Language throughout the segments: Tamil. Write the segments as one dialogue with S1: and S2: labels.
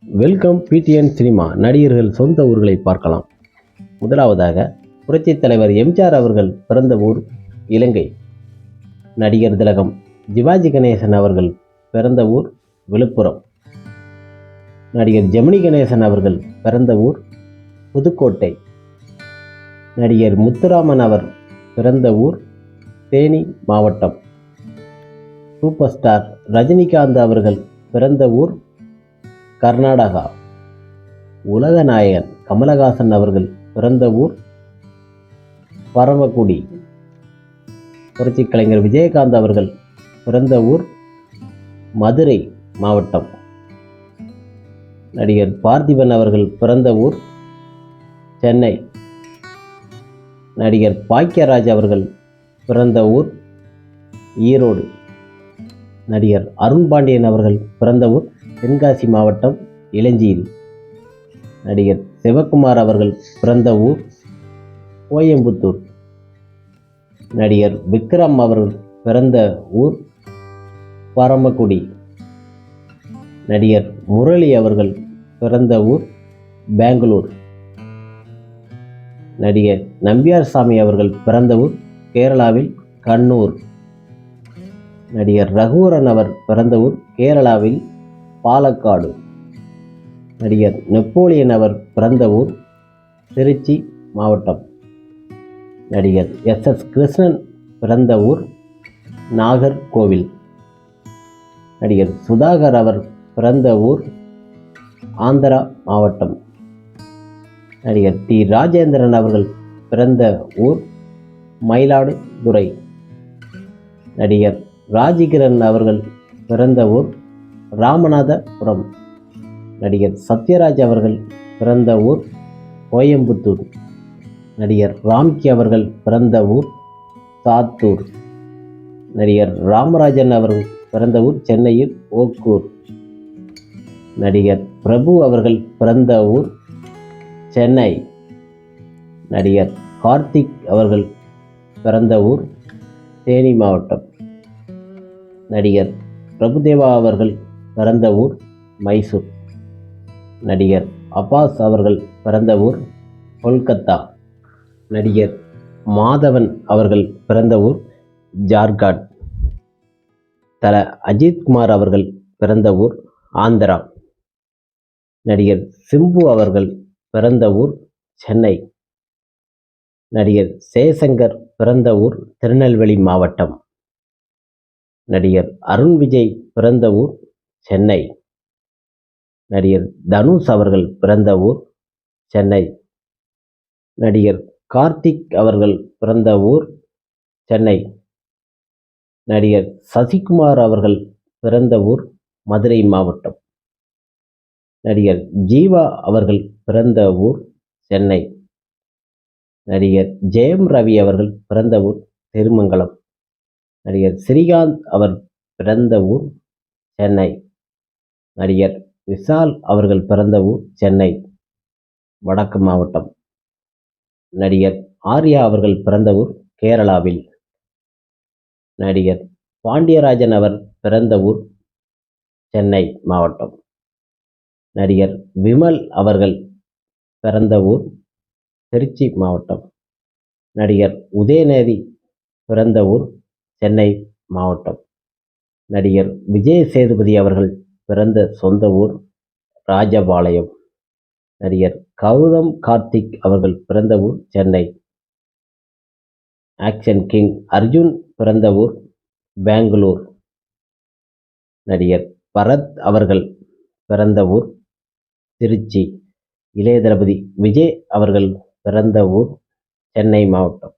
S1: Welcome PTN cinema. நடிகர்கள் சொந்த ஊர்களை பார்க்கலாம். முதலாவதாக புரட்சி தலைவர் எம்ஜிஆர் அவர்கள் பிறந்த ஊர் இலங்கை. நடிகர் திலகம் சிவாஜி கணேசன் அவர்கள் பிறந்த ஊர் விழுப்புரம். நடிகர் ஜெமினி கணேசன் அவர்கள் பிறந்த ஊர் புதுக்கோட்டை. நடிகர் முத்துராமன் அவர் பிறந்த ஊர் தேனி மாவட்டம். சூப்பர் ஸ்டார் ரஜினிகாந்த் அவர்கள் பிறந்த ஊர் கர்நாடகா. உலகநாயகன் கமலஹாசன் அவர்கள் பிறந்த ஊர் பரமக்குடி. புரட்சி கலைஞர் விஜயகாந்த் அவர்கள் பிறந்த ஊர் மதுரை மாவட்டம். நடிகர் பார்த்திபன் அவர்கள் பிறந்த ஊர் சென்னை. நடிகர் பாக்கியராஜ் அவர்கள் பிறந்த ஊர் ஈரோடு. நடிகர் அருண் பாண்டியன் அவர்கள் பிறந்த ஊர் தென்காசி மாவட்டம் இளஞ்சியில் நடிகர் சிவகுமார் அவர்கள் பிறந்த ஊர் கோயம்புத்தூர். நடிகர் விக்ரம் அவர்கள் பிறந்த ஊர் பரமக்குடி. நடிகர் முரளி அவர்கள் பிறந்த ஊர் பெங்களூர். நடிகர் நம்பியார் சாமி அவர்கள் பிறந்த ஊர் கேரளாவில் கண்ணூர். நடிகர் ரகுவரன் அவர் பிறந்த ஊர் கேரளாவில் பாலக்காடு. நடிகர் நெப்போலியன் அவர் பிறந்த ஊர் திருச்சி மாவட்டம். நடிகர் எஸ். எஸ். கிருஷ்ணன் பிறந்த ஊர் நாகர்கோவில். நடிகர் சுதாகர் அவர் பிறந்த ஊர் ஆந்திரா மாவட்டம். நடிகர் டி. ராஜேந்திரன் அவர்கள் பிறந்த ஊர் மயிலாடுதுறை. நடிகர் ராஜகிரண் அவர்கள் பிறந்த ஊர் ராமநாதபுரம் நடிகர் சத்யராஜ் அவர்கள் பிறந்த ஊர் கோயம்புத்தூர். நடிகர் ராம்கி அவர்கள் பிறந்த ஊர் சாத்தூர் நடிகர் ராமராஜன் அவர்கள் பிறந்த ஊர் சென்னையில் ஓக்கூர். நடிகர் பிரபு அவர்கள் பிறந்த ஊர் சென்னை. நடிகர் கார்த்திக் அவர்கள் பிறந்த ஊர் தேனி மாவட்டம். நடிகர் பிரபுதேவா அவர்கள் பிறந்த ஊர் மைசூர். நடிகர் அப்பாஸ் அவர்கள் பிறந்த ஊர் கொல்கத்தா. நடிகர் மாதவன் அவர்கள் பிறந்த ஊர் ஜார்க்கண்ட். தல அஜித்குமார் அவர்கள் பிறந்த ஊர் ஆந்திரா. நடிகர் சிம்பு அவர்கள் பிறந்த ஊர் சென்னை. நடிகர் ஜெயசங்கர் பிறந்த ஊர் திருநெல்வேலி மாவட்டம். நடிகர் அருண் விஜய் பிறந்த ஊர் சென்னை. நடிகர் தனுஷ் அவர்கள் பிறந்த ஊர் சென்னை. நடிகர் கார்த்திக் அவர்கள் பிறந்த ஊர் சென்னை. நடிகர் சசிகுமார் அவர்கள் பிறந்த ஊர் மதுரை மாவட்டம். நடிகர் ஜீவா அவர்கள் பிறந்த ஊர் சென்னை. நடிகர் ஜெயம் ரவி அவர்கள் பிறந்த ஊர் திருமங்கலம். நடிகர் ஸ்ரீகாந்த் அவர் பிறந்த ஊர் சென்னை. நடிகர் விஷால் அவர்கள் பிறந்த ஊர் சென்னை வடக்கு மாவட்டம். நடிகர் ஆர்யா அவர்கள் பிறந்த ஊர் கேரளாவில். நடிகர் பாண்டியராஜன் அவர் பிறந்த ஊர் சென்னை மாவட்டம். நடிகர் விமல் அவர்கள் பிறந்த ஊர் திருச்சி மாவட்டம். நடிகர் உதயநிதி பிறந்த ஊர் சென்னை மாவட்டம். நடிகர் விஜய் சேதுபதி அவர்கள் பிறந்த சொந்த ஊர் ராஜபாளையம். நடிகர் கௌதம் கார்த்திக் அவர்கள் பிறந்த ஊர் சென்னை. ஆக்ஷன் கிங் அர்ஜுன் பிறந்த ஊர் பெங்களூர். நடிகர் பரத் அவர்கள் பிறந்த ஊர் திருச்சி. இளைய தளபதி விஜய் அவர்கள் பிறந்த ஊர் சென்னை மாவட்டம்.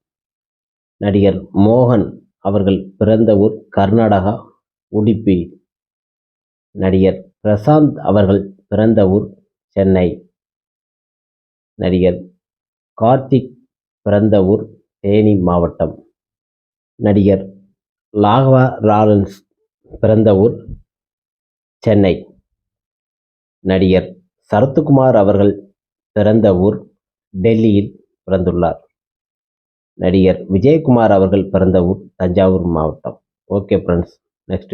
S1: நடிகர் மோகன் அவர்கள் பிறந்த ஊர் கர்நாடகா உடுப்பி. நடிகர் பிரசாந்த் அவர்கள் பிறந்த ஊர் சென்னை. நடிகர் கார்த்திக் பிறந்த ஊர் தேனி மாவட்டம். நடிகர் லாகவா ராலன்ஸ் பிறந்த ஊர் சென்னை. நடிகர் சரத்குமார் அவர்கள் பிறந்த ஊர் டெல்லியில் பிறந்துள்ளார். நடிகர் விஜயகுமார் அவர்கள் பிறந்த ஊர் தஞ்சாவூர் மாவட்டம். Okay friends next